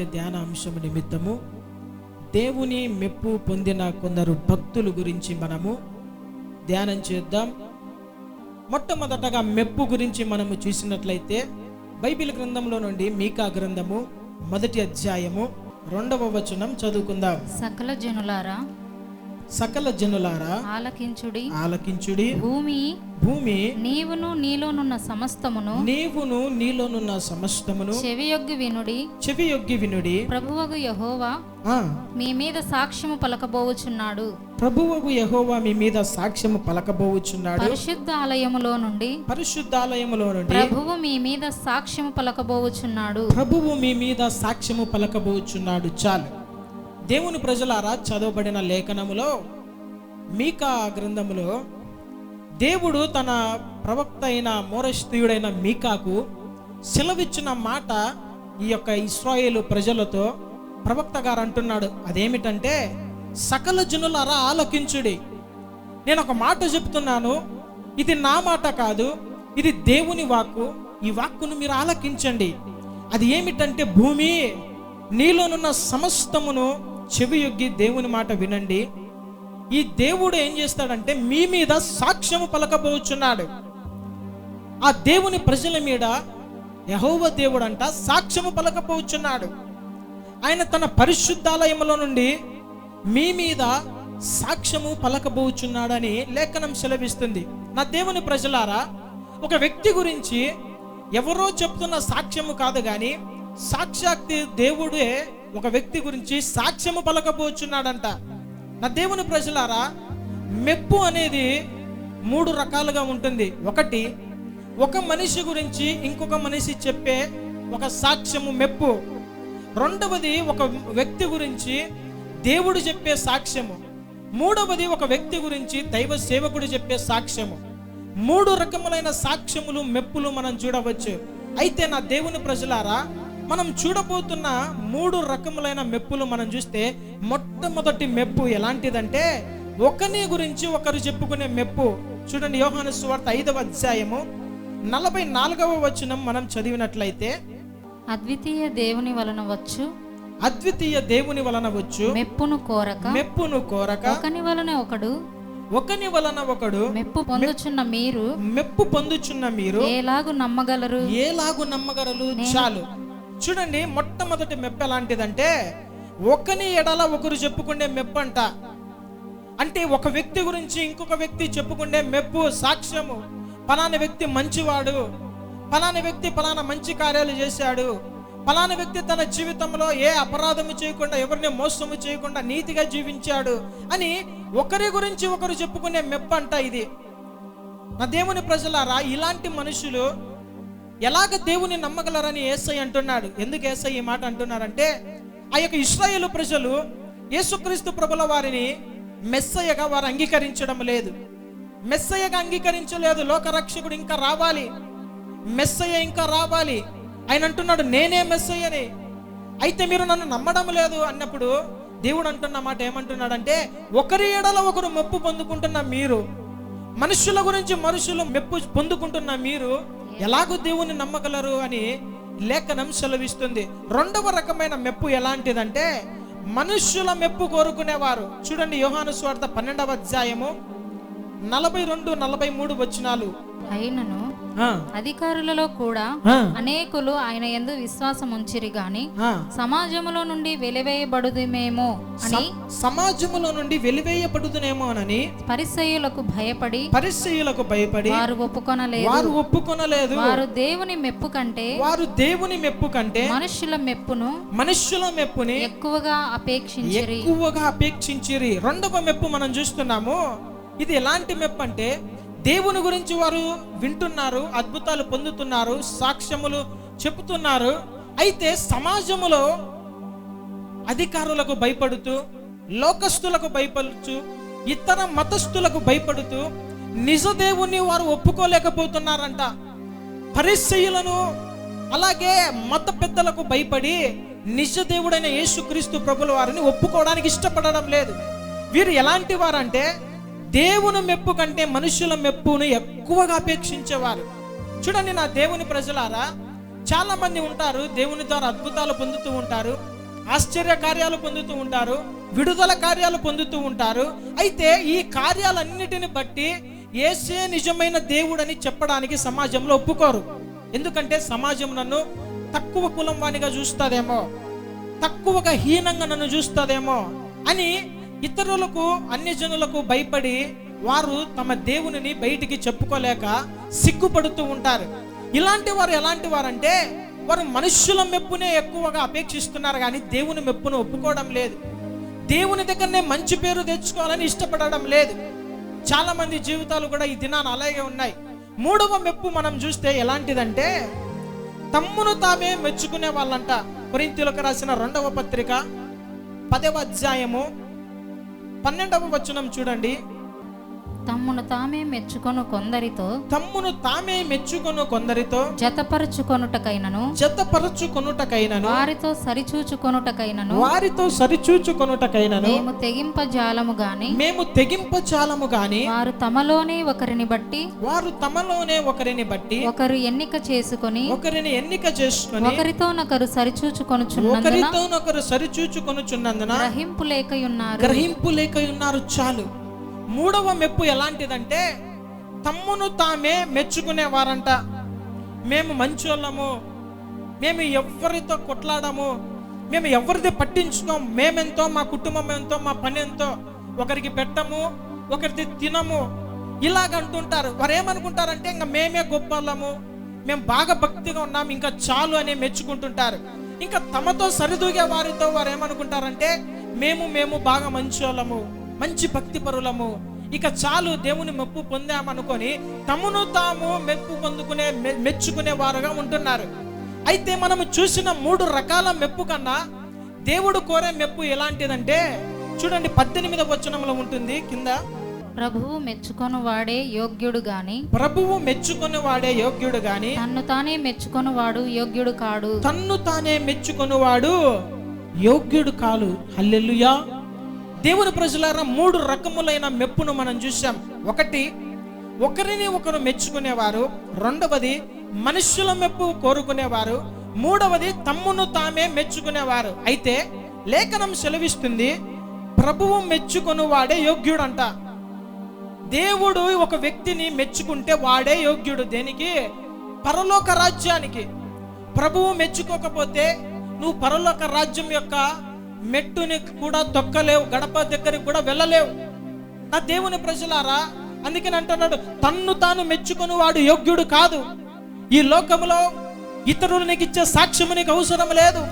వాక్య ధ్యాన అంశం నిమిత్తము దేవుని మెప్పు పొందిన కొందరు భక్తుల గురించి మనము ధ్యానం చేద్దాం. మొట్టమొదటగా మెప్పు గురించి మనము చూసినట్లయితే బైబిల్ గ్రంథంలో నుండి మీకా గ్రంథము మొదటి అధ్యాయము రెండవ వచనం చదువుకుందాం. సకల జనులారా సకల జనులారా ఆలకించుడి. ఆలకించుడి. భూమి భూమి నీవును నీలోనున్న సమస్తమును. నీవును నీలోనున్న సమస్తమును. చెవియొగ్గి వినుడి. చెవి యొగ్గి వినుడి. ప్రభువగు యహోవా మీ మీద సాక్ష్యము పలకబోవుచున్నాడు. ప్రభువగు యెహోవా మీ మీద సాక్ష్యము పలకబోవుచున్నాడు. పరిశుద్ధ ఆలయములో నుండి. పరిశుద్ధాలయములో నుండి. ప్రభువు మీ మీద సాక్ష్యము పలకబోవుచున్నాడు. ప్రభువు మీ మీద సాక్ష్యము పలకబోచున్నాడు చాలు. దేవుని ప్రజలారా చదవబడిన లేఖనములో మీకా గ్రంథములో దేవుడు తన ప్రవక్త అయిన మోరస్తీయుడైన మీకాకు సెలవిచ్చిన మాట ఈ యొక్క ఇస్రాయేలు ప్రజలతో ప్రవక్త గారు అంటున్నాడు. అదేమిటంటే సకల జనులారా ఆలకించుడి. నేను ఒక మాట చెప్తున్నాను ఇది నా మాట కాదు ఇది దేవుని వాక్కు ఈ వాక్కును మీరు ఆలకించండి. అది ఏమిటంటే భూమి నీలోనున్న సమస్తమును చెవి యొగ్గి దేవుని మాట వినండి. ఈ దేవుడు ఏం చేస్తాడంటే మీ మీద సాక్ష్యము పలకబోచున్నాడు. ఆ దేవుని ప్రజల మీద యహోవ దేవుడు అంట సాక్ష్యము పలకపోచున్నాడు ఆయన తన పరిశుద్ధాలయంలో నుండి మీ మీద సాక్ష్యము పలకబోచున్నాడని లేఖనం సెలవిస్తుంది. నా దేవుని ప్రజలారా ఒక వ్యక్తి గురించి ఎవరో చెప్తున్న సాక్ష్యము కాదు కానీ సాక్షాత్ దేవుడే ఒక వ్యక్తి గురించి సాక్ష్యము పలకపోచున్నాడంట. నా దేవుని ప్రజలారా మెప్పు అనేది మూడు రకాలుగా ఉంటుంది. ఒకటి ఒక మనిషి గురించి ఇంకొక మనిషి చెప్పే ఒక సాక్ష్యము మెప్పు. రెండవది ఒక వ్యక్తి గురించి దేవుడు చెప్పే సాక్ష్యము. మూడవది ఒక వ్యక్తి గురించి దైవ సేవకుడు చెప్పే సాక్ష్యము. మూడు రకములైన సాక్ష్యములు మెప్పులు మనం చూడవచ్చు. అయితే నా దేవుని ప్రజలారా మనం చూడబోతున్న మూడు రకములైన మెప్పులు మనం చూస్తే మొట్టమొదటి మెప్పు ఎలాంటిదంటే ఒకని గురించి ఒకరు చెప్పుకునే మెప్పు. చూడండి యోహాను సువార్త ఐదవ అధ్యాయము నలభై నాలుగవ వచనం మనం చదివినట్లయితే అద్వితీయ దేవుని వలన వచ్చు అద్వితీయ దేవుని వలన వచ్చు మెప్పును కోరక మెప్పును కోరక ఒకని వలన ఒకడు ఒకని వలన ఒకడు మెప్పు పొందుచున్న మీరు మెప్పు పొందుచున్న మీరు ఏలాగు నమ్మగలరు? ఏలాగు నమ్మగలరు? చాలు. చూడండి మొట్టమొదటి మెప్ప ఎలాంటిదంటే ఒకని ఎడల ఒకరు చెప్పుకునే మెప్ప అంట అంటే ఒక వ్యక్తి గురించి ఇంకొక వ్యక్తి చెప్పుకునే మెప్పు సాక్ష్యము. పలానా వ్యక్తి మంచివాడు పలానా వ్యక్తి పలానా మంచి కార్యాలు చేశాడు పలానా వ్యక్తి తన జీవితంలో ఏ అపరాధము చేయకుండా ఎవరిని మోసము చేయకుండా నీతిగా జీవించాడు అని ఒకరి గురించి ఒకరు చెప్పుకునే మెప్ప అంట ఇది. నా దేవుని ప్రజలారా ఇలాంటి మనుషులు ఎలాగ దేవుని నమ్మగలరని ఏసై అంటున్నాడు? ఎందుకు ఏసై ఈ మాట అంటున్నారంటే ఆ యొక్క ఇస్రాయేలు ప్రజలు యేసుక్రీస్తు ప్రభుల వారిని మెస్సయ్యగా వారు అంగీకరించడం లేదు. మెస్సయ్యగా అంగీకరించలేదు లోకరక్షకుడు ఇంకా రావాలి. మెస్సయ్య ఇంకా రావాలి. ఆయన అంటున్నాడు నేనే మెస్సయ్యని అయితే మీరు నన్ను నమ్మడం లేదు అన్నప్పుడు దేవుడు అంటున్న మాట ఏమంటున్నాడంటే ఒకరి ఎడల ఒకరు మెప్పు పొందుకుంటున్న మీరు మనుషుల గురించి మనుషులు మెప్పు పొందుకుంటున్న మీరు ఎలాగో దేవుని నమ్మగలరు అని లేఖనం సెలవిస్తుంది. రెండవ రకమైన మెప్పు ఎలాంటిదంటే మనుష్యుల మెప్పు కోరుకునేవారు. చూడండి యోహాను స్వార్థ పన్నెండవ అధ్యాయము నలభై రెండు నలభై మూడు వచనాలు. అయినను అధికారులలో కూడా అనేకులు ఆయన ఎందు విశ్వాసం ఉంచిరి గాని. సమాజములో నుండి వెలివేయబడుదుమేమో అని సమాజములో నుండి వెలివేయబడుతునేమోనని పరిసయ్యులకు భయపడి పరిచయులకు భయపడి వారు ఒప్పుకొనలేదు. వారు ఒప్పుకొనలేదు. వారు దేవుని మెప్పు కంటే వారు దేవుని మెప్పు కంటే మనుష్యుల మెప్పును మనుష్యుల మెప్పుని ఎక్కువగా అపేక్షించిరి. ఎక్కువగా అపేక్షించిరి. రెండవ మెప్పు మనం చూస్తున్నాము. ఇది ఎలాంటి మెప్పు అంటే దేవుని గురించి వారు వింటున్నారు అద్భుతాలు పొందుతున్నారు సాక్ష్యములు చెబుతున్నారు. అయితే సమాజములో అధికారులకు భయపడుతూ లోకస్తులకు భయపడుతూ ఇతర మతస్థులకు భయపడుతూ నిజ దేవుణ్ణి వారు ఒప్పుకోలేకపోతున్నారంట. పరిశీలను అలాగే మత పెద్దలకు భయపడి నిజ దేవుడైన యేసుక్రీస్తు ప్రభుల వారిని ఒప్పుకోవడానికి ఇష్టపడడం లేదు. వీరు ఎలాంటి వారంటే దేవుని మెప్పు కంటే మనుషుల మెప్పును ఎక్కువగా అపేక్షించేవారు. చూడండి నా దేవుని ప్రజలారా చాలా మంది ఉంటారు దేవుని ద్వారా అద్భుతాలు పొందుతూ ఉంటారు ఆశ్చర్య కార్యాలు పొందుతూ ఉంటారు విడుదల కార్యాలు పొందుతూ ఉంటారు. అయితే ఈ కార్యాలన్నిటిని బట్టి ఏసే నిజమైన దేవుడని చెప్పడానికి సమాజంలో ఒప్పుకోరు. ఎందుకంటే సమాజం నన్ను తక్కువ కులం వానిగా చూస్తుందేమో తక్కువగా హీనంగా నన్ను చూస్తుందేమో అని ఇతరులకు అన్యజనులకు భయపడి వారు తమ దేవునిని బయటికి చెప్పుకోలేక సిగ్గుపడుతూ ఉంటారు. ఇలాంటి వారు ఎలాంటి వారంటే వారు మనుష్యుల మెప్పునే ఎక్కువగా అపేక్షిస్తున్నారు కానీ దేవుని మెప్పును ఒప్పుకోవడం లేదు. దేవుని దగ్గరనే మంచి పేరు తెచ్చుకోవాలని ఇష్టపడడం లేదు. చాలా మంది జీవితాలు కూడా ఈ దినాన అలాగే ఉన్నాయి. మూడవ మెప్పు మనం చూస్తే ఎలాంటిదంటే తమ్మును తామే మెచ్చుకునే వాళ్ళంట. కొరింతీలకు రాసిన రెండవ పత్రిక పదవ అధ్యాయము పన్నెండవ వచనం చూడండి. తమ్మును తామే మెచ్చుకొను కొందరితో తమ్మును తామే మెచ్చుకొను కొందరితో జతపరుచుకొనుటకైనను జతపరచుకొనుటకైనను వారితో సరిచూచుకొనుటకైనను వారితో సరిచూచుకొనుటకైనను మేము తెగింపజాలము గాని మేము తెగింపచాలము గాని వారు తమలోనే ఒకరిని బట్టి వారు తమలోనే ఒకరిని బట్టి ఒకరు ఎన్నిక చేసుకొని ఒకరిని ఎన్నిక చేసుకొని ఒకరితోనొకరు సరిచూచుకొనుచున్నందున ఒకరితోనొకరు సరిచూచుకొనుచున్నందున గ్రహింపు లేకయున్నారు. గ్రహింపు లేక ఉన్నారు చాలు. మూడవ మెప్పు ఎలాంటిదంటే తమ్మును తామే మెచ్చుకునేవారంట. మేము మంచోళ్ళము మేము ఎవరితో కొట్లాడము మేము ఎవరిది పట్టించుకోం మేమెంతో మా కుటుంబం ఎంతో మా పని ఎంతో ఒకరికి పెట్టము ఒకరిది తినము. ఇలాగంటుంటారు వారు ఏమనుకుంటారంటే ఇంకా మేమే గొప్ప వాళ్ళము మేము బాగా భక్తిగా ఉన్నాం ఇంకా చాలు అని మెచ్చుకుంటుంటారు. ఇంకా తమతో సరిదూగే వారితో వారు ఏమనుకుంటారంటే మేము మేము బాగా మంచి వాళ్ళము మంచి భక్తి పరులము ఇక చాలు దేవుని మెప్పు పొందామనుకొని తమను తాము మెప్పు పొందుకునే మెచ్చుకునే వారుగా ఉంటున్నారు. అయితే మనము చూసిన మూడు రకాల మెప్పు కన్నా దేవుడు కోరే మెప్పు ఎలాంటిదంటే చూడండి పద్దెనిమిదవ వచనంలో ఉంటుంది కింద. ప్రభువు మెచ్చుకొను వాడే యోగ్యుడు గాని ప్రభువు మెచ్చుకుని వాడే యోగ్యుడు గాని తన్ను తానే మెచ్చుకొను వాడు యోగ్యుడు కాడు. తన్ను తానే మెచ్చుకొనువాడు యోగ్యుడు కాలు హల్లెలూయా. దేవుని ప్రజలారా మూడు రకములైన మెప్పును మనం చూసాం ఒకటి ఒకరిని ఒకరు మెచ్చుకునేవారు. రెండవది మనుష్యుల మెప్పు కోరుకునేవారు. మూడవది తమ్మును తామే మెచ్చుకునేవారు. అయితే లేఖనం సెలవిస్తుంది ప్రభువు మెచ్చుకొని వాడే యోగ్యుడంట. దేవుడు ఒక వ్యక్తిని మెచ్చుకుంటే వాడే యోగ్యుడు దేనికి? పరలోక రాజ్యానికి. ప్రభువు మెచ్చుకోకపోతే నువ్వు పరలోక రాజ్యం యొక్క మెట్టుని కూడా తొక్కలేవు గడప దగ్గరికి కూడా వెళ్ళలేవు. నా దేవుని ప్రజలారా అందుకని అంటున్నాడు తన్ను తాను మెచ్చుకొని వాడు యోగ్యుడు కాదు. ఈ లోకంలో ఇతరులు నీకు ఇచ్చే సాక్ష్యము నీకు అవసరం లేదు.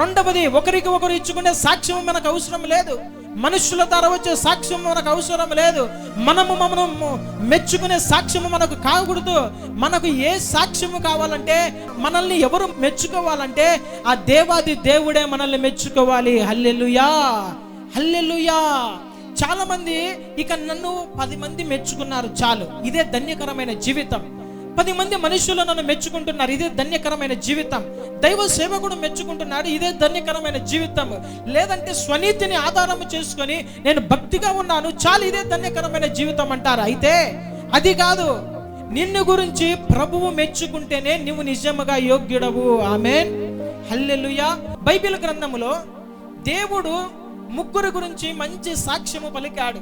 రెండవది ఒకరికి ఒకరు ఇచ్చుకునే సాక్ష్యం మనకు అవసరం లేదు. మనుషుల ద్వారా వచ్చే సాక్ష్యం మనకు అవసరం లేదు. మనము మనము మెచ్చుకునే సాక్ష్యము మనకు కాకూడదు. మనకు ఏ సాక్ష్యము కావాలంటే మనల్ని ఎవరు మెచ్చుకోవాలంటే ఆ దేవాది దేవుడే మనల్ని మెచ్చుకోవాలి. హల్లెలుయా! హల్లెలుయా! చాలా మంది ఇక నన్ను పది మంది మెచ్చుకున్నారు చాలు. ఇదే ధన్యకరమైన జీవితం. పది మంది మనుషులు నన్ను మెచ్చుకుంటున్నారు. ఇదే ధన్యకరమైన జీవితం. దైవ సేవకుడు మెచ్చుకుంటున్నాడు. ఇదే ధన్యకరమైన జీవితం. లేదంటే స్వనీతిని ఆధారం చేసుకొని నేను భక్తిగా ఉన్నాను. చాలు ఇదే ధన్యకరమైన జీవితం అంటారు. అయితే అది కాదు. నిన్ను గురించి ప్రభువు మెచ్చుకుంటేనే నువ్వు నిజముగా యోగ్యుడవు. ఆమె హల్లెలుయా. బైబిల్ గ్రంథములో దేవుడు ముగ్గురు గురించి మంచి సాక్ష్యము పలికాడు.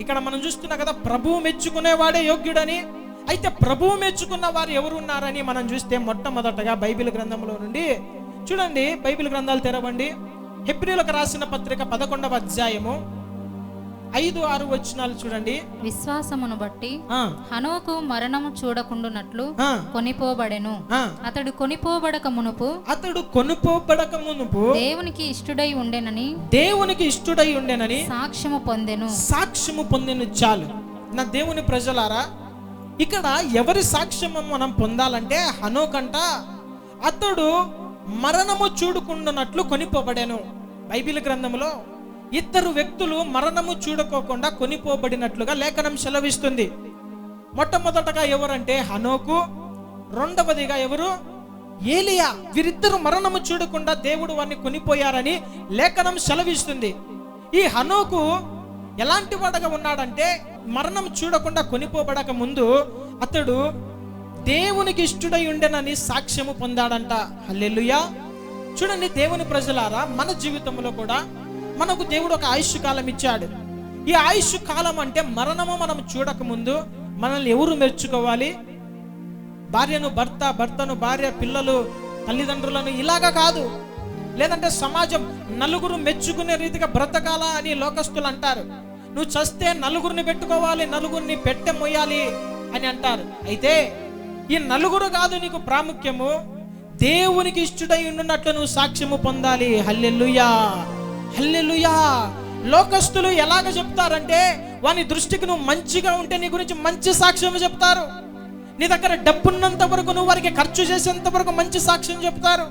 ఇక్కడ మనం చూస్తున్నాం కదా ప్రభువు మెచ్చుకునేవాడే యోగ్యుడని. అయితే ప్రభువు మెచ్చుకున్న వారు ఎవరు ఉన్నారని మనం చూస్తే మొట్టమొదటగా బైబిల్ గ్రంథంలో నుండి చూడండి బైబిల్ గ్రంథాలు తెరవండి. హెబ్రిలకు రాసిన పత్రిక పదకొండవ అధ్యాయము ఐదు ఆరు వచనాలు చూడండి. విశ్వాసమును బట్టి హనోకు మరణము చూడకుండునట్లు కొనిపోబడెను. అతడు కొనిపోబడక మునుపు అతడు కొనుపోబడక మునుపు దేవునికి ఇష్టుడై ఉండెనని దేవునికి ఇష్టడై ఉండెనని సాక్ష్యము పొందెను. సాక్ష్యము పొందిన చాలు. నా దేవుని ప్రజలారా ఇక్కడ ఎవరి సాక్ష్యము మనం పొందాలంటే హనోకంట అతడు మరణము చూడుకుంటున్నట్లు కొనిపోబడాను. బైబిల్ గ్రంథంలో ఇద్దరు వ్యక్తులు మరణము చూడకోకుండా కొనిపోబడినట్లుగా లేఖనం సెలవిస్తుంది. మొట్టమొదటగా ఎవరంటే హనోకు రెండవదిగా ఎవరు? ఏలియా. వీరిద్దరు మరణము చూడకుండా దేవుడు వారిని కొనిపోయారని లేఖనం సెలవిస్తుంది. ఈ హనోకు ఎలాంటి వాడగా ఉన్నాడంటే మరణం చూడకుండా కొనిపోబడక ముందు అతడు దేవునికి ఇష్టడై ఉండేనని సాక్ష్యము పొందాడంట. హల్లెలూయా. చూడండి దేవుని ప్రజలారా మన జీవితంలో కూడా మనకు దేవుడు ఒక ఆయుష్ కాలం ఇచ్చాడు. ఈ ఆయుష్ కాలం అంటే మరణము మనం చూడకముందు మనల్ని ఎవరు మెచ్చుకోవాలి? భార్యను భర్త భర్తను భార్య పిల్లలు తల్లిదండ్రులను ఇలాగా కాదు. లేదంటే సమాజం నలుగురు మెచ్చుకునే రీతిగా బ్రతకాలా అని లోకస్తులు అంటారు. నువ్వు చస్తే నలుగురిని పెట్టుకోవాలి నలుగురిని పెట్టె మొయ్యాలి అని అంటారు. అయితే ఈ నలుగురు కాదు నీకు ప్రాముఖ్యము. దేవునికి ఇష్టడై ఉండున్నట్లు నువ్వు సాక్ష్యము పొందాలి. హల్లెలూయా! హల్లెలూయా! లోకస్తులు ఎలాగ చెప్తారంటే వాని దృష్టికి నువ్వు మంచిగా ఉంటే నీ గురించి మంచి సాక్ష్యం చెప్తారు. నీ దగ్గర డబ్బున్నంత వరకు నువ్వు వారికి ఖర్చు చేసేంత వరకు మంచి సాక్ష్యం చెప్తారు.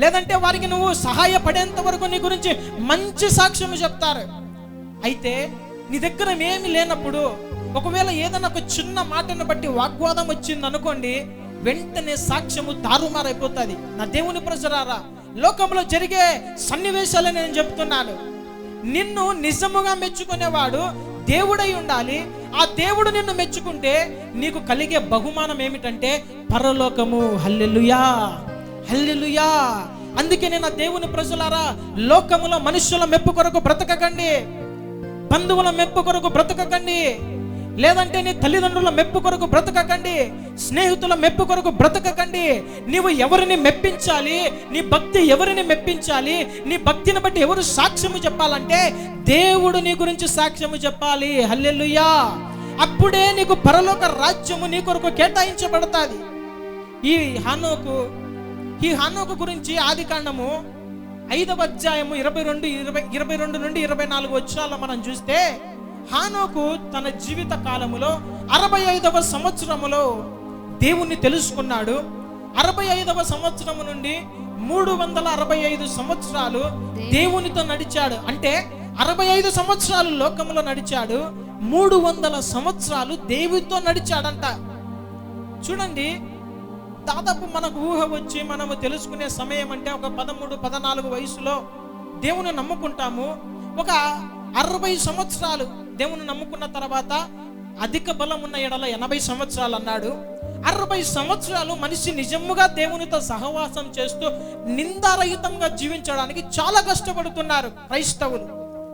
లేదంటే వారికి నువ్వు సహాయపడేంత వరకు నీ గురించి మంచి సాక్ష్యం చెప్తారు. అయితే నీ దగ్గర ఏమి లేనప్పుడు ఒకవేళ ఏదైనా ఒక చిన్న మాటను బట్టి వాగ్వాదం వచ్చింది అనుకోండి వెంటనే సాక్ష్యము తారుమారైపోతుంది నా దేవుని ప్రజరారా లోకంలో జరిగే సన్నివేశాలని నేను చెప్తున్నాను. నిన్ను నిజముగా మెచ్చుకునేవాడు దేవుడై ఉండాలి. ఆ దేవుడు నిన్ను మెచ్చుకుంటే నీకు కలిగే బహుమానం ఏమిటంటే పరలోకము. హల్లెలుయా! హల్లెలుయా! అందుకే నేను ఆ దేవుని ప్రజలారా లోకములో మనుషుల మెప్పు కొరకు బ్రతకకండి. బంధువుల మెప్పు కొరకు బ్రతకకండి. లేదంటే నీ తల్లిదండ్రుల మెప్పు కొరకు బ్రతకకండి. స్నేహితుల మెప్పు కొరకు బ్రతకకండి. నీవు ఎవరిని మెప్పించాలి? నీ భక్తి ఎవరిని మెప్పించాలి? నీ భక్తిని బట్టి ఎవరు సాక్ష్యము చెప్పాలంటే దేవుడు నీ గురించి సాక్ష్యము చెప్పాలి. హల్లెలూయా. అప్పుడే నీకు పరలోక రాజ్యము నీ కొరకు కేటాయించబడతాది. ఈ హానోకు ఈ హానోకు గురించి ఆది కాండము ఐదవ అధ్యాయము ఇరవై రెండు ఇరవై ఇరవై రెండు నుండి ఇరవై నాలుగు వచ్చాల మనం చూస్తే హానోకు తన జీవిత కాలములో అరవై ఐదవ సంవత్సరములో దేవుణ్ణి తెలుసుకున్నాడు. అరవై ఐదవ సంవత్సరము నుండి మూడు వందల అరవై ఐదు సంవత్సరాలు దేవునితో నడిచాడు. అంటే అరవై ఐదు సంవత్సరాలు లోకంలో నడిచాడు. మూడు వందల సంవత్సరాలు దేవునితో నడిచాడంట. చూడండి దాదాపు మనకు ఊహ వచ్చి మనము తెలుసుకునే సమయం అంటే ఒక పదమూడు పద్నాలుగు వయసులో దేవుని నమ్ముకుంటాము. ఒక అరవై సంవత్సరాలు దేవుని నమ్ముకున్న తర్వాత అధిక బలం ఉన్న ఎడల ఎనభై సంవత్సరాలు అన్నాడు. అరవై సంవత్సరాలు మనిషి నిజముగా దేవునితో సహవాసం చేస్తూ నిందారహితంగా జీవించడానికి చాలా కష్టపడుతున్నారు క్రైస్తవులు.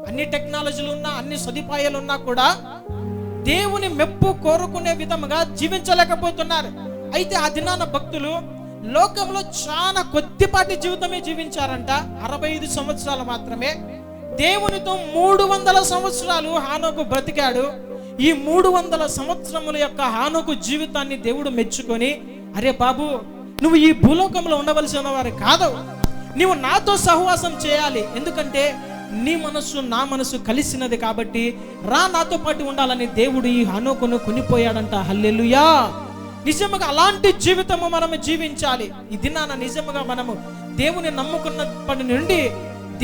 అన్ని టెక్నాలజీలు ఉన్నా అన్ని సదుపాయాలు ఉన్నా కూడా దేవుని మెప్పు కోరుకునే విధముగా జీవించలేకపోతున్నారు. అయితే ఆ దినాన భక్తులు లోకంలో చాలా కొద్దిపాటి జీవితమే జీవించారంట. అరవై ఐదు సంవత్సరాలు మాత్రమే. దేవునితో మూడు వందల సంవత్సరాలు హానోకు బ్రతికాడు. ఈ మూడు వందల సంవత్సరముల యొక్క హానోకు జీవితాన్ని దేవుడు మెచ్చుకొని అరే బాబు నువ్వు ఈ భూలోకంలో ఉండవలసిన వారు కాదు. నీవు నాతో సహవాసం చేయాలి. ఎందుకంటే నీ మనస్సు నా మనసు కలిసినది కాబట్టి రా నాతో పాటు ఉండాలని దేవుడు ఈ హనోకును కొనిపోయాడంట. హల్లెలుయా. నిజముగా అలాంటి జీవితము మనము జీవించాలి. ఈ దినాన నిజముగా మనము దేవుని నమ్ముకున్నప్పటి నుండి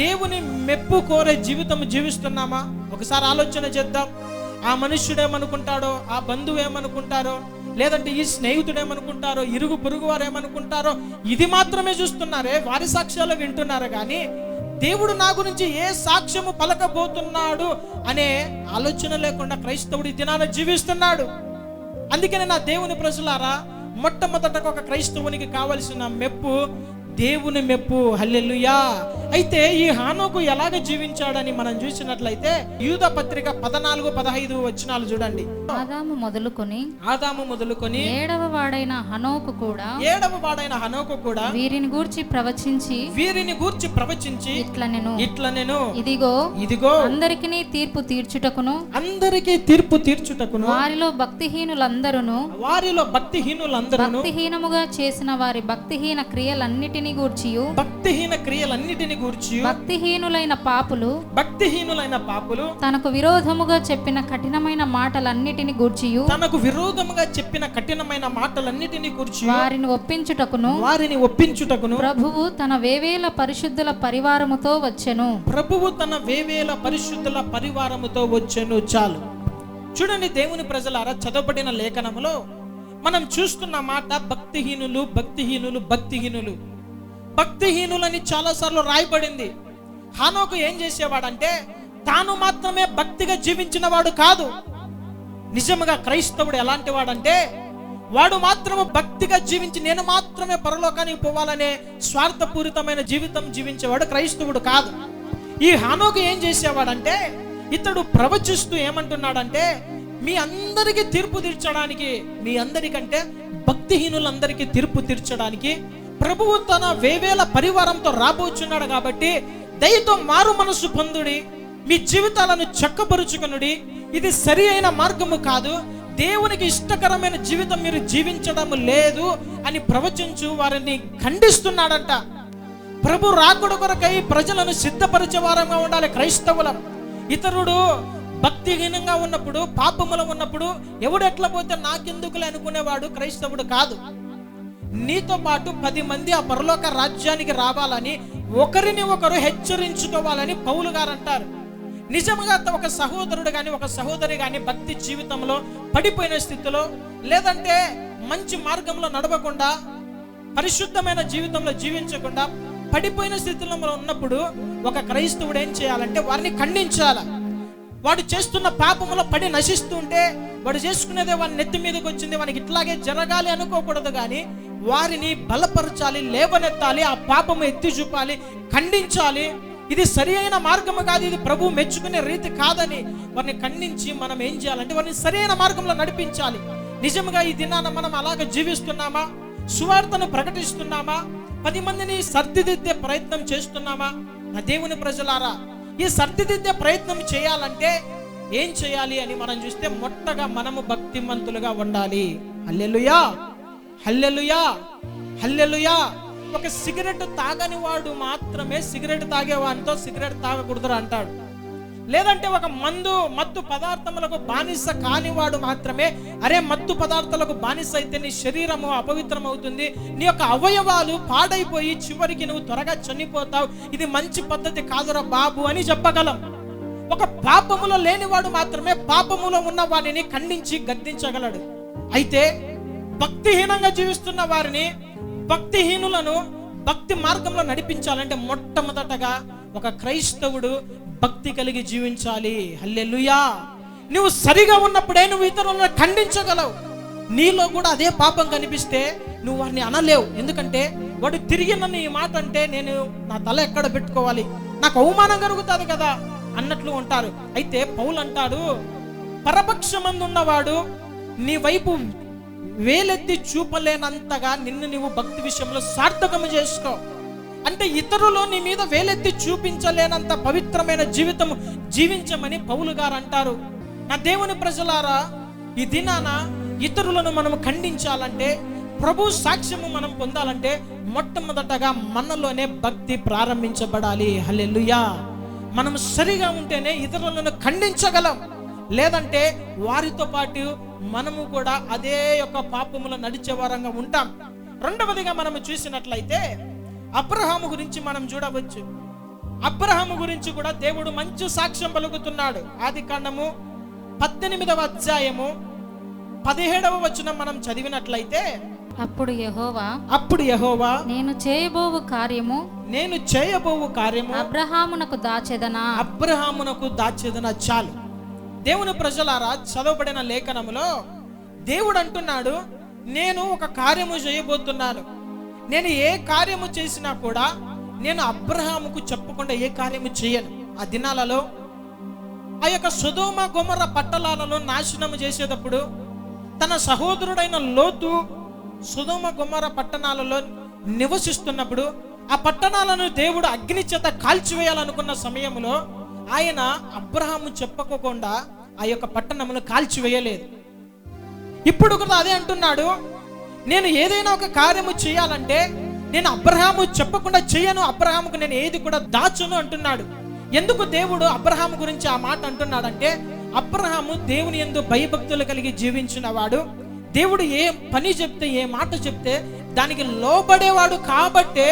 దేవుని మెప్పు కోరే జీవితం జీవిస్తున్నామా? ఒకసారి ఆలోచన చేద్దాం. ఆ మనుష్యుడు ఏమనుకుంటాడో ఆ బంధువు ఏమనుకుంటారో లేదంటే ఈ స్నేహితుడు ఏమనుకుంటారో ఇరుగు పొరుగు వారు ఏమనుకుంటారో ఇది మాత్రమే చూస్తున్నారే వారి సాక్ష్యాలు వింటున్నారు కానీ దేవుడు నా గురించి ఏ సాక్ష్యము పలకబోతున్నాడు అనే ఆలోచన లేకుండా క్రైస్తవుడు ఈ దినాన జీవిస్తున్నాడు. అందుకనే నా దేవుని ప్రజలారా మొట్టమొదటకు ఒక క్రైస్తవునికి కావలసిన మెప్పు దేవుని మెప్పు హల్లెలూయా. అయితే ఈ హానోకు ఎలాగ జీవించాడని మనం చూసినట్లయితే యూద పత్రిక పదనాలుగు పదహైదు వచనాలు చూడండి. ఆదాము మొదలుకొని ఆదాము మొదలుకొని ఏడవ వాడైన హనోకు కూడా ఏడవ వాడైన హనోకు కూడా వీరిని గూర్చి ప్రవచించి వీరిని గూర్చి ప్రవచించి ఇట్లా నేను ఇట్లా నేను ఇదిగో ఇదిగో అందరికినీ తీర్పు తీర్చుటకును. అందరికీ తీర్పు తీర్చుటకును. వారిలో భక్తిహీనులందరూ వారిలో భక్తిహీనులందరూ భక్తిహీనముగా చేసిన వారి భక్తిహీన క్రియలన్నిటిని గూర్చియు. భక్తిహీన క్రియలన్నిటిని గూర్చి భక్తిహీనులైన పాపులు భక్తిహీనులైన పాపులు తనకు విరోధముగా చెప్పిన కఠినమైన మాటలన్నిటిని గూర్చియు. తనకు విరోధముగా చెప్పిన కఠినమైన మాటలన్నిటిని కూర్చి వారిని ఒప్పించుటకును వారిని ఒప్పించుటకును ప్రభువు తన వేవేల పరిశుద్ధుల పరివారముతో వచ్చెను. ప్రభువు తన వేవేల పరిశుద్ధుల పరివారముతో వచ్చెను. చాలు. చూడండి దేవుని ప్రజలారా చదవబడిన లేఖనములో మనం చూస్తున్న మాట భక్తిహీనులు భక్తిహీనులు భక్తిహీనులు. భక్తిహీనులని చాలాసార్లు రాయబడింది. హానోకు ఏం చేసేవాడంటే తాను మాత్రమే భక్తిగా జీవించిన వాడు కాదు. నిజముగా క్రైస్తవుడు ఎలాంటి వాడంటే వాడు మాత్రమే భక్తిగా జీవించి నేను మాత్రమే పరలోకానికి పోవాలనే స్వార్థపూరితమైన జీవితం జీవించేవాడు క్రైస్తవుడు కాదు. ఈ హానోకు ఏం చేసేవాడంటే ఇతడు ప్రవచిస్తూ ఏమంటున్నాడంటే మీ అందరికీ తీర్పు తీర్చడానికి మీ అందరికంటే భక్తిహీనులందరికీ తీర్పు తీర్చడానికి ప్రభువు తన వేవేల పరివారంతో రాబోచున్నాడు కాబట్టి దయతో మారు మనసు పొందుడి. మీ జీవితాలను చక్కపరుచుకునుడి. ఇది సరి అయిన మార్గము కాదు. దేవునికి ఇష్టకరమైన జీవితం మీరు జీవించడం లేదు అని ప్రవచించు వారిని ఖండిస్తున్నాడంట. ప్రభు రాకుడు కొరకై ప్రజలను సిద్ధపరిచేవారంగా ఉండాలి క్రైస్తవులం. ఇతరుడు భక్తిహీనంగా ఉన్నప్పుడు పాపములో ఉన్నప్పుడు ఎవడు ఎట్లా పోతే నాకెందుకులే అనుకునేవాడు క్రైస్తవుడు కాదు. నీతో పాటు పది మంది ఆ పరలోక రాజ్యానికి రావాలని ఒకరిని ఒకరు హెచ్చరించుకోవాలని పౌలు గారు అంటారు నిజంగా ఒక సహోదరుడు కానీ ఒక సహోదరి కానీ భక్తి జీవితంలో పడిపోయిన స్థితిలో లేదంటే మంచి మార్గంలో నడవకుండా పరిశుద్ధమైన జీవితంలో జీవించకుండా పడిపోయిన స్థితిలో ఉన్నప్పుడు ఒక క్రైస్తవుడు ఏం చేయాలంటే వారిని ఖండించాలి. వాడు చేస్తున్న పాపములో పడి నశిస్తుంటే వాడు చేసుకునేదే వాడి నెత్తి మీదకి వచ్చింది వానికి ఇట్లాగే జరగాలి అనుకోకూడదు కానీ వారిని బలపరచాలి లేవనెత్తాలి ఆ పాపము ఎత్తి చూపాలి ఖండించాలి. ఇది సరి అయిన మార్గము కాదు ఇది ప్రభు మెచ్చుకునే రీతి కాదని వారిని ఖండించి మనం ఏం చేయాలంటే వారిని సరైన మార్గంలో నడిపించాలి. నిజంగా ఈ దినాన మనం అలాగ జీవిస్తున్నామా? సువార్తను ప్రకటిస్తున్నామా? పది మందిని సర్దిదిద్దే ప్రయత్నం చేస్తున్నామా? నా దేవుని ప్రజలారా ఈ సర్దిదిద్దే ప్రయత్నం చేయాలంటే ఏం చేయాలి అని మనం చూస్తే మొట్టగా మనము భక్తిమంతులుగా ఉండాలి. Hallelujah hallelujah hallelujah. ఒక సిగరెట్ తాగని వాడు మాత్రమే సిగరెట్ తాగేవాడితో సిగరెట్ తాగకూడదు అంటాడు. లేదంటే ఒక మందు మత్తు పదార్థములకు బానిస కానివాడు మాత్రమే అరే మత్తు పదార్థాలకు బానిస అయితే నీ శరీరము అపవిత్రమవుతుంది నీ యొక్క అవయవాలు పాడైపోయి చివరికి నువ్వు త్వరగా చనిపోతావు ఇది మంచి పద్ధతి కాదురా బాబు అని చెప్పగలం. ఒక పాపములో లేనివాడు మాత్రమే పాపములో ఉన్న వారిని ఖండించి గద్దించగలడు. అయితే భక్తిహీనంగా జీవిస్తున్న వారిని భక్తిహీనులను భక్తి మార్గంలో నడిపించాలంటే మొట్టమొదటగా ఒక క్రైస్తవుడు భక్తి కలిగి జీవించాలి. హల్లెలుయా! నువ్వు సరిగా ఉన్నప్పుడే నువ్వు ఇతరులను ఖండించగలవు. నీలో కూడా అదే పాపం కనిపిస్తే నువ్వు వారిని అనలేవు. ఎందుకంటే వాడు తిరిగి నన్ను ఈ మాట అంటే నేను నా తల ఎక్కడ పెట్టుకోవాలి? నాకు అవమానం కలుగుతుంది కదా అన్నట్లు ఉంటారు అయితే పౌలు అంటాడు పరపక్షమందు ఉన్నవాడు నీ వైపు వేలెత్తి చూపలేనంతగా నిన్ను నీవు భక్తి విషయంలో సార్థకము చేసుకో. అంటే ఇతరులు నీ మీద వేలెత్తి చూపించలేనంత పవిత్రమైన జీవితం జీవించమని పౌలు గారు అంటారు. నా దేవుని ప్రజలారా ఈ దినాన ఇతరులను మనం ఖండించాలంటే ప్రభు సాక్ష్యము మనం పొందాలంటే మొట్టమొదటగా మనలోనే భక్తి ప్రారంభించబడాలి. హల్లెలూయా. మనం సరిగా ఉంటేనే ఇతరులను ఖండించగలం. లేదంటే వారితో పాటు మనము కూడా అదే యొక్క పాపములో నడిచే వారంగా ఉంటాం. రెండవదిగా మనము చూసినట్లయితే అబ్రహాము గురించి మనం చూడవచ్చు. అబ్రహాము గురించి కూడా దేవుడు మంచి సాక్ష్యం పలుకుతున్నాడు. ఆది కాండము పద్దెనిమిదవ అధ్యాయము పదిహేడవ వచనం మనం చదివినట్లయితే అప్పుడు యెహోవా అప్పుడు యహోవా నేను చేయబోవు కార్యము నేను చేయబోవు కార్యము అబ్రహామునకు దాచెదనా? అబ్రహామునకు దాచేదన చాలు. దేవుని ప్రజలారా చదవబడిన లేఖనములో దేవుడు అంటున్నాడు నేను ఒక కార్యము చేయబోతున్నాను. నేను ఏ కార్యము చేసినా కూడా నేను అబ్రహాముకు చెప్పకుండా ఏ కార్యము చేయను. ఆ దినాలలో ఆ యొక్క సుధోమ గుమర పట్టణాలలో నాశనము చేసేటప్పుడు తన సహోదరుడైన లోతు సుధోమ గుమర పట్టణాలలో నివసిస్తున్నప్పుడు ఆ పట్టణాలను దేవుడు అగ్ని చేత కాల్చివేయాలనుకున్న సమయంలో ఆయన అబ్రహాము చెప్పకోకుండా ఆ యొక్క పట్టణమును కాల్చివేయలేదు. ఇప్పుడు కూడా అదే అంటున్నాడు నేను ఏదైనా ఒక కార్యము చేయాలంటే నేను అబ్రహాము చెప్పకుండా చేయను అబ్రహాముకు నేను ఏది కూడా దాచును అంటున్నాడు. ఎందుకు దేవుడు అబ్రహాము గురించి ఆ మాట అంటున్నాడంటే అబ్రహాము దేవుని ఎందు భయభక్తులు కలిగి జీవించిన వాడు దేవుడు ఏ పని చెప్తే ఏ మాట చెప్తే దానికి లోబడేవాడు కాబట్టే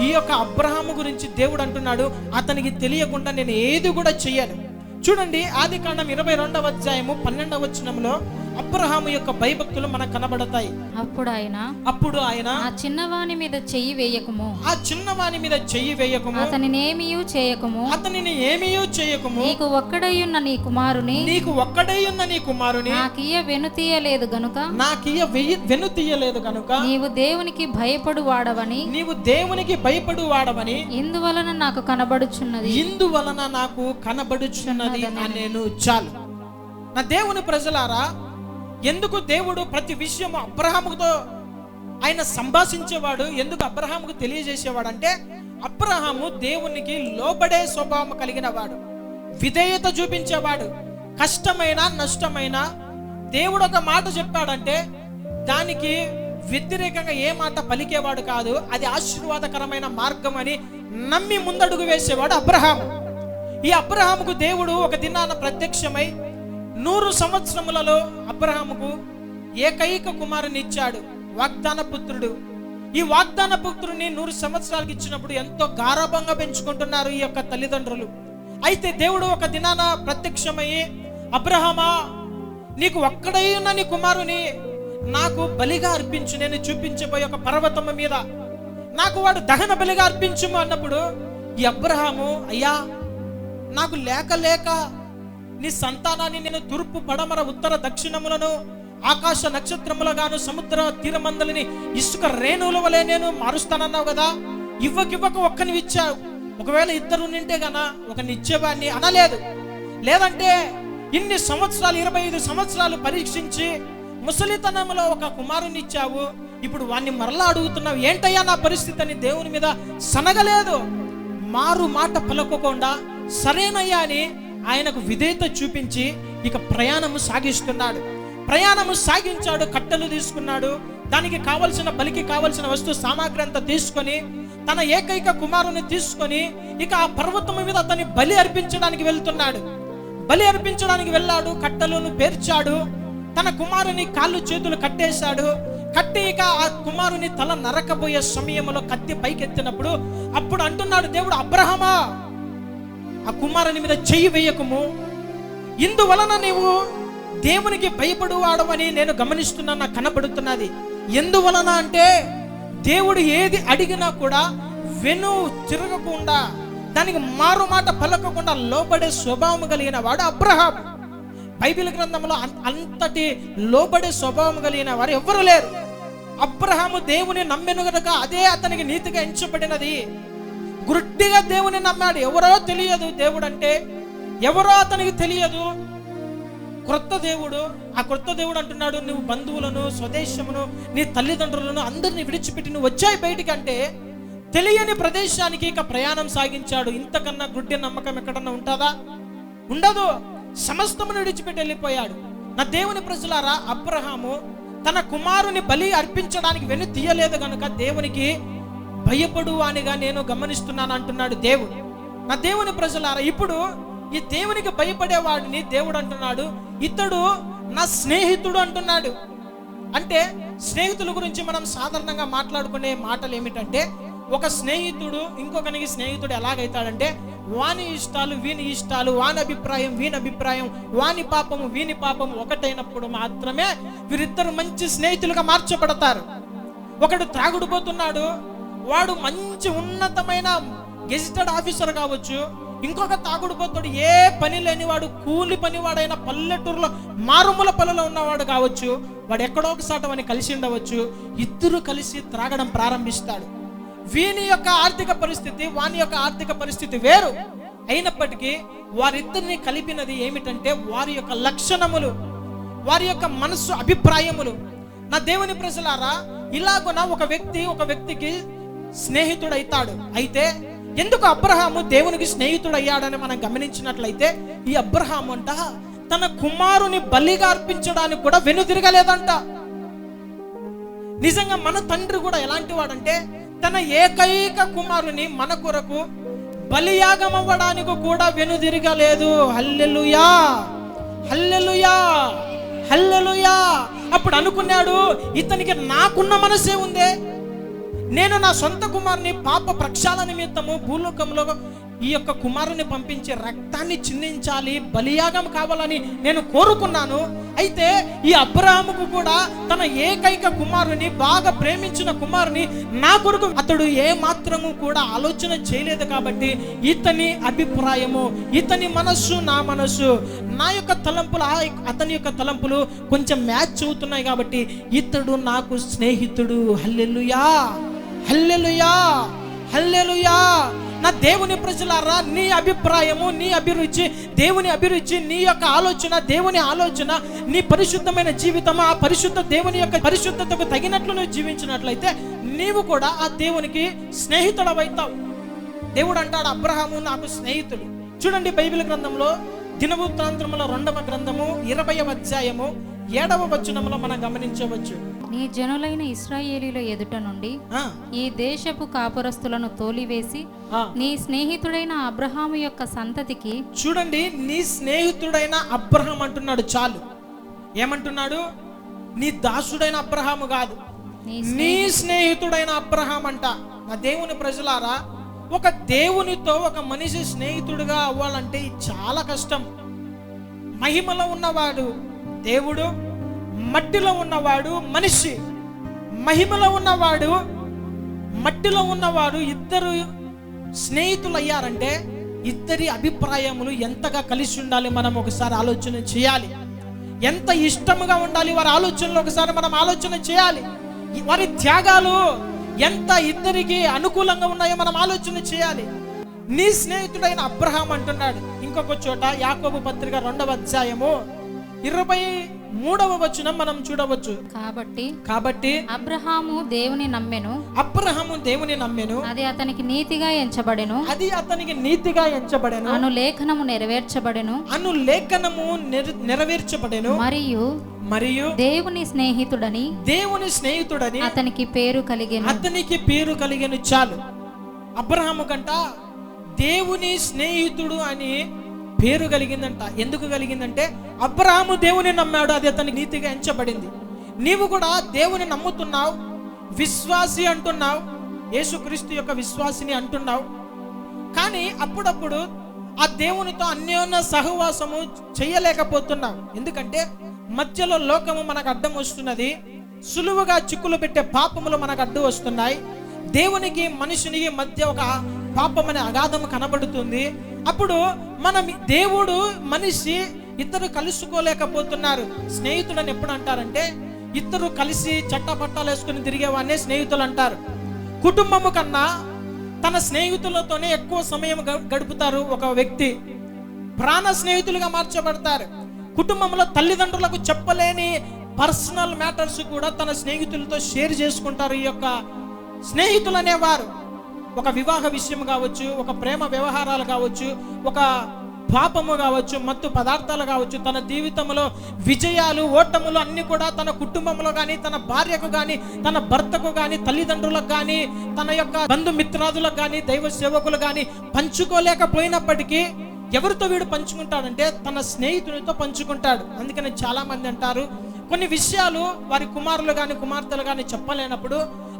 ఈ యొక్క అబ్రహాము గురించి దేవుడు అంటున్నాడు. అతనికి తెలియకుండా నేను ఏది కూడా చెయ్యను. చూడండి ఆది కాండం ఇరవై రెండవ అధ్యాయము పన్నెండవ వచనంలో అబ్రహాము యొక్క భయభక్తులు మనకు కనబడతాయి. అప్పుడు ఆయన అప్పుడు ఆయన ఆ చిన్నవాని మీద చెయ్యి వేయకము. ఆ చిన్నవాని మీద చెయ్యి వేయకము. అతనినేమియూ చేయకము. అతనిని ఏమీయూ చేయకము. నీకు ఒక్కడయ్యున్న నీ కుమారుని నీకు ఒక్కడై ఉన్న నీ కుమారుని నాకియ వెనుతీయలేదు గనుక నాకియ వెయ్యి వెను తీయలేదు కనుక నీవు దేవునికి భయపడు వాడవని నీవు దేవునికి భయపడు వాడవని ఇందువలన నాకు కనబడుచున్నది. ఇందువలన నాకు కనబడుచున్నది నేను చాలు. నా దేవుని ప్రజలారా ఎందుకు దేవుడు ప్రతి విషయం అబ్రహాముతో ఆయన సంభాషించేవాడు ఎందుకు అబ్రహాముకు తెలియజేసేవాడు అంటే అబ్రహాము దేవునికి లోబడే స్వభావం కలిగిన వాడు విధేయత చూపించేవాడు కష్టమైన నష్టమైన దేవుడు ఒక మాట చెప్పాడంటే దానికి వ్యతిరేకంగా ఏ మాట పలికేవాడు కాదు అది ఆశీర్వాదకరమైన మార్గం అని నమ్మి ముందడుగు వేసేవాడు అబ్రహాము. ఈ అబ్రహాముకు దేవుడు ఒక దినాన ప్రత్యక్షమై నూరు సంవత్సరములలో అబ్రహాముకు ఏకైక కుమారుని ఇచ్చాడు వాగ్దాన పుత్రుడు. ఈ వాగ్దాన పుత్రుని నూరు సంవత్సరాలకు ఇచ్చినప్పుడు ఎంతో గారాభంగా పెంచుకుంటున్నారు ఈ యొక్క తల్లిదండ్రులు. అయితే దేవుడు ఒక దినాన ప్రత్యక్షమయ్యి అబ్రహమా నీకు ఒక్కడై ఉన్న నీ కుమారుని నాకు బలిగా అర్పించు నేను చూపించబోయే ఒక పర్వతము మీద. నాకు వాడు దహన బలిగా అర్పించుము అన్నప్పుడు ఈ అబ్రహాము అయ్యా నాకు లేక లేక నీ సంతానాన్ని నేను తూర్పు పడమర ఉత్తర దక్షిణములను ఆకాశ నక్షత్రములుగాను సముద్ర తీరమందలిని ఇసుక రేణువుల వలె నేను మారుస్తానన్నావు కదా. ఇవ్వకివ్వక ఒక్కని ఇచ్చావు. ఒకవేళ ఇద్దరు నింటే గన ఒకని ఇచ్చేవాడిని అనలేదు. లేదంటే ఇన్ని సంవత్సరాలు ఇరవై ఐదు సంవత్సరాలు పరీక్షించి ముసలితనంలో ఒక కుమారుని ఇచ్చావు. ఇప్పుడు వాణ్ణి మరలా అడుగుతున్నావు ఏంటయ్యా నా పరిస్థితి? అని దేవుని మీద సనగలేదు. మారు మాట పలకకుండా సరేనయ్యా అని ఆయనకు విధేయత చూపించి ఇక ప్రయాణము సాగిస్తున్నాడు. ప్రయాణము సాగించాడు కట్టెలు తీసుకున్నాడు. దానికి కావలసిన బలికి కావలసిన వస్తు సామాగ్రి అంతా తీసుకొని తన ఏకైక కుమారుని తీసుకొని ఇక ఆ పర్వతం మీద అతని బలి అర్పించడానికి వెళ్తున్నాడు. బలి అర్పించడానికి వెళ్ళాడు కట్టెలను పేర్చాడు. తన కుమారుని కాళ్ళు చేతులు కట్టేశాడు. కట్టి ఇక ఆ కుమారుని తల నరకబోయే సమయంలో కత్తి పైకెత్తినప్పుడు అప్పుడు అంటున్నాడు దేవుడు అబ్రహమా ఆ కుమారుని మీద చెయ్యి వేయకము. ఇందువలన నీవు దేవునికి భయపడువాడవని నేను గమనిస్తున్నా నాకు కనబడుతున్నది. ఎందువలన అంటే దేవుడు ఏది అడిగినా కూడా వెను తిరగకుండా దానికి మారు మాట పలకకుండా లోబడే స్వభావం కలిగిన వాడు అబ్రహాం. బైబిల్ గ్రంథంలో అంతటి లోబడే స్వభావం కలిగిన వారు ఎవ్వరు లేరు. అబ్రహాము దేవుని నమ్మెను గనక అదే అతనికి నీతిగా ఎంచబడినది. గుడ్డిగా దేవుని నమ్మాడు. ఎవరో తెలియదు దేవుడు అంటే ఎవరో అతనికి తెలియదు. క్రొత్త దేవుడు ఆ క్రొత్త దేవుడు అంటున్నాడు నువ్వు బంధువులను స్వదేశమును నీ తల్లిదండ్రులను అందరిని విడిచిపెట్టి నువ్వు వచ్చాయి బయటికి అంటే తెలియని ప్రదేశానికి ఇక ప్రయాణం సాగించాడు. ఇంతకన్నా గుడ్డి నమ్మకం ఎక్కడన్నా ఉంటుందా? ఉండదు. సమస్తమును విడిచిపెట్టి వెళ్ళిపోయాడు. నా దేవుని ప్రజలారా అబ్రహాము తన కుమారుని బలి అర్పించడానికి వెను తీయలేదు కనుక దేవునికి భయపడు అనిగా నేను గమనిస్తున్నాను అంటున్నాడు దేవుడు. నా దేవుని ప్రజలారా ఇప్పుడు ఈ దేవునికి భయపడేవాడిని దేవుడు అంటున్నాడు. ఇతడు నా స్నేహితుడు అంటున్నాడు. అంటే స్నేహితుల గురించి మనం సాధారణంగా మాట్లాడుకునే మాటలు ఏమిటంటే ఒక స్నేహితుడు ఇంకొకనికి స్నేహితుడు ఎలాగైతాడంటే వాని ఇష్టాలు వీని ఇష్టాలు వాని అభిప్రాయం వీని అభిప్రాయం వాని పాపము వీని పాపం ఒకటైనప్పుడు మాత్రమే వీరిద్దరు మంచి స్నేహితులుగా మార్చబడతారు. ఒకడు త్రాగుడు పోతున్నాడు వాడు మంచి ఉన్నతమైన గెజిటెడ్ ఆఫీసర్ కావచ్చు ఇంకొక తాగుడుపోతాడు ఏ పని లేనివాడు కూలి పనివాడైన పల్లెటూరులో మారుమూల పనులో ఉన్నవాడు కావచ్చు వాడు ఎక్కడో ఒకసాట అని కలిసి ఉండవచ్చు ఇద్దరు కలిసి త్రాగడం ప్రారంభిస్తాడు. వీని యొక్క ఆర్థిక పరిస్థితి వాని యొక్క ఆర్థిక పరిస్థితి వేరు. అయినప్పటికీ వారిద్దరిని కలిపినది ఏమిటంటే వారి యొక్క లక్షణములు వారి యొక్క మనస్సు అభిప్రాయములు. నా దేవుని ప్రజలారా ఇలాగున ఒక వ్యక్తి ఒక వ్యక్తికి స్నేహితుడైతాడు. అయితే ఎందుకు అబ్రహాము దేవునికి స్నేహితుడయ్యాడని మనం గమనించినట్లయితే ఈ అబ్రహాము అంట తన కుమారుని బలిగా అర్పించడానికి కూడా వెనుదిరగలేదంట. నిజంగా మన తండ్రి కూడా ఎలాంటి వాడంటే తన ఏకైక కుమారుని మన కొరకు బలియాగం అవ్వడానికి కూడా వెనుదిరగలేదు. హల్లెలుయా! హల్లెలుయా! హల్లెలుయా! అప్పుడు అనుకున్నాడు ఇతనికి నాకున్న మనసే ఉందే. నేను నా సొంత కుమారుని పాప ప్రక్షాల నిమిత్తము భూలోకంలో ఈ యొక్క కుమారుని పంపించి రక్తాన్ని చిందించాలి బలియాగం కావాలని నేను కోరుకున్నాను. అయితే ఈ అబ్రహాముకు కూడా తన ఏకైక కుమారుని బాగా ప్రేమించిన కుమారుని నా కొరకు అతడు ఏ మాత్రము కూడా ఆలోచన చేయలేదు కాబట్టి ఇతని అభిప్రాయము ఇతని మనస్సు నా మనస్సు నా యొక్క తలంపులు అతని యొక్క తలంపులు కొంచెం మ్యాచ్ అవుతున్నాయి కాబట్టి ఇతడు నాకు స్నేహితుడు. హల్లెలుయా! Hallelujah hallelujah. నా దేవుని ప్రజలారా నీ అభిప్రాయము నీ అభిరుచి దేవుని అభిరుచి నీ యొక్క ఆలోచన దేవుని ఆలోచన నీ పరిశుద్ధమైన జీవితం ఆ పరిశుద్ధ దేవుని యొక్క పరిశుద్ధతకు తగినట్లు నువ్వు జీవించినట్లయితే నీవు కూడా ఆ దేవునికి స్నేహితుడవైతావు. దేవుడు అంటాడు అబ్రహాము నాకు స్నేహితుడు. చూడండి బైబిల్ గ్రంథంలో దినవృత్తాంతముల రెండవ గ్రంథము ఇరవై అధ్యాయము ఏడవ వచనంలో మనం గమనించవచ్చు. నీ జనులైన ఇస్రాయేలీల ఎదుట నుండి ఈ దేశపు కాపురస్తులను తోలివేసి. నీ స్నేహితుడైన అబ్రహాము యొక్క సంతతికి చూడండి నీ స్నేహితుడైన అబ్రహం అంటున్నాడు చాలు. ఏమంటున్నాడు? నీ దాసుడైన అబ్రహాము కాదు. నీ స్నేహితుడైన అబ్రహాం అంట. నా దేవుని ప్రజలారా ఒక దేవునితో ఒక మనిషి స్నేహితుడిగా అవ్వాలంటే చాలా కష్టం. మహిమలో ఉన్నవాడు దేవుడు మట్టిలో ఉన్నవాడు మనిషి మహిమలో ఉన్నవాడు మట్టిలో ఉన్నవాడు ఇద్దరు స్నేహితులు అయ్యారంటే ఇద్దరి అభిప్రాయములు ఎంతగా కలిసి ఉండాలి మనం ఒకసారి ఆలోచన చేయాలి. ఎంత ఇష్టముగా ఉండాలి వారి ఆలోచనలు ఒకసారి మనం ఆలోచన చేయాలి. వారి త్యాగాలు ఎంత ఇద్దరికి అనుకూలంగా ఉన్నాయో మనం ఆలోచన చేయాలి. నీ స్నేహితుడైన అబ్రహాం అంటున్నాడు. ఇంకొక చోట యాకోబు పత్రిక రెండవ అధ్యాయము ఇరవై మూడవ వచనం మనం చూడవచ్చు. కాబట్టి కాబట్టి అబ్రహాము దేవుని నమ్మెను. అబ్రహాము దేవుని నమ్మెను. అది అతనికి నీతిగా ఎంచబడెను. అది అతనికి నీతిగా ఎంచబడెను. అను లేఖనము నెరవేర్చబడెను. అను లేఖనము నెర- నెరవేర్చబడెను. మరియు మరియు దేవుని స్నేహితుడని దేవుని స్నేహితుడని అతనికి పేరు కలిగెను. అతనికి పేరు కలిగిన చాలు. అబ్రహాము కంట దేవుని స్నేహితుడు అని పేరు కలిగిందంట. ఎందుకు కలిగిందంటే అబ్రహాము దేవుని నమ్మాడు అది అతనికి నీతిగా ఎంచబడింది. నీవు కూడా దేవుని నమ్ముతున్నావు విశ్వాసి అంటున్నావు యేసుక్రీస్తు యొక్క విశ్వాసిని అంటున్నావు. కానీ అప్పుడప్పుడు ఆ దేవునితో అన్యోన్య సహవాసము చేయలేకపోతున్నావు ఎందుకంటే మధ్యలో లోకము మనకు అడ్డం వస్తున్నది సులువుగా చిక్కులు పెట్టే పాపములు మనకు అడ్డు వస్తున్నాయి. దేవునికి మనిషినికి మధ్య ఒక పాపం అనే అగాధం కనబడుతుంది. అప్పుడు మనం దేవుడు మనిషి ఇద్దరు కలుసుకోలేకపోతున్నారు. స్నేహితుడని ఎప్పుడు అంటారంటే ఇద్దరు కలిసి చట్టపట్టాలు వేసుకుని తిరిగేవాడినే స్నేహితులు అంటారు. కుటుంబము కన్నా తన స్నేహితులతోనే ఎక్కువ సమయం గ- గడుపుతారు ఒక వ్యక్తి. ప్రాణ స్నేహితులుగా మార్చబడతారు. కుటుంబంలో తల్లిదండ్రులకు చెప్పలేని పర్సనల్ మ్యాటర్స్ కూడా తన స్నేహితులతో షేర్ చేసుకుంటారు ఈ యొక్క స్నేహితులు అనేవారు ఒక వివాహ విషయం కావచ్చు ఒక ప్రేమ వ్యవహారాలు కావచ్చు ఒక పాపము కావచ్చు మత్తు పదార్థాలు కావచ్చు తన జీవితంలో విజయాలు ఓటములు అన్ని కూడా తన కుటుంబంలో కానీ తన భార్యకు కానీ తన భర్తకు కానీ తల్లిదండ్రులకు కానీ తన యొక్క బంధుమిత్రాదులకు కానీ దైవ సేవకులు కానీ పంచుకోలేకపోయినప్పటికీ ఎవరితో వీడు పంచుకుంటాడంటే తన స్నేహితునితో పంచుకుంటాడు. అందుకని చాలామంది అంటారు. కొన్ని విషయాలు వారి కుమారులు కానీ కుమార్తెలు కానీ చెప్పలేనప్పుడు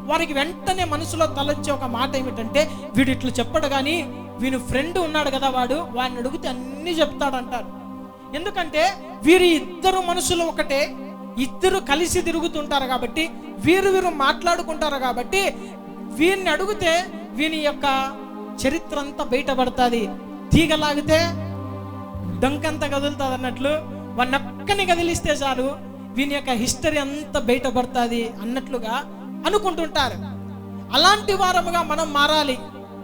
వారికి వెంటనే మనసులో తలొచ్చే ఒక మాట ఏమిటంటే వీడు ఇట్లా చెప్పడు కానీ వీని ఫ్రెండ్ ఉన్నాడు కదా వాడు వాడిని అడిగితే అన్ని చెప్తాడంటారు. ఎందుకంటే వీరి ఇద్దరు మనుషులు ఒకటే ఇద్దరు కలిసి తిరుగుతుంటారు కాబట్టి వీరు వీరు మాట్లాడుకుంటారు కాబట్టి వీరిని అడిగితే వీని యొక్క చరిత్ర అంతా బయటపడుతుంది. తీగలాగితే డొంకంతా కదులుతుంది అన్నట్లు వాడిని ఒక్కని కదిలిస్తే చాలు వీని యొక్క హిస్టరీ అంతా బయటపడుతుంది అన్నట్లుగా అనుకుంటుంటారు. అలాంటి వారముగా మనం మారాలి.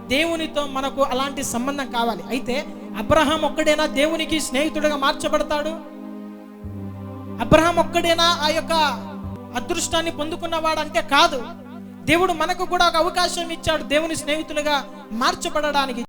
దేవునితో మనకు అలాంటి సంబంధం కావాలి. అయితే అబ్రహాం ఒక్కడైనా దేవునికి స్నేహితుడిగా మార్చబడతాడు? అబ్రహాం ఒక్కడైనా ఆ యొక్క అదృష్టాన్ని పొందుకున్నవాడు అంటే కాదు. దేవుడు మనకు కూడా ఒక అవకాశం ఇచ్చాడు దేవుని స్నేహితులుగా మార్చబడడానికి.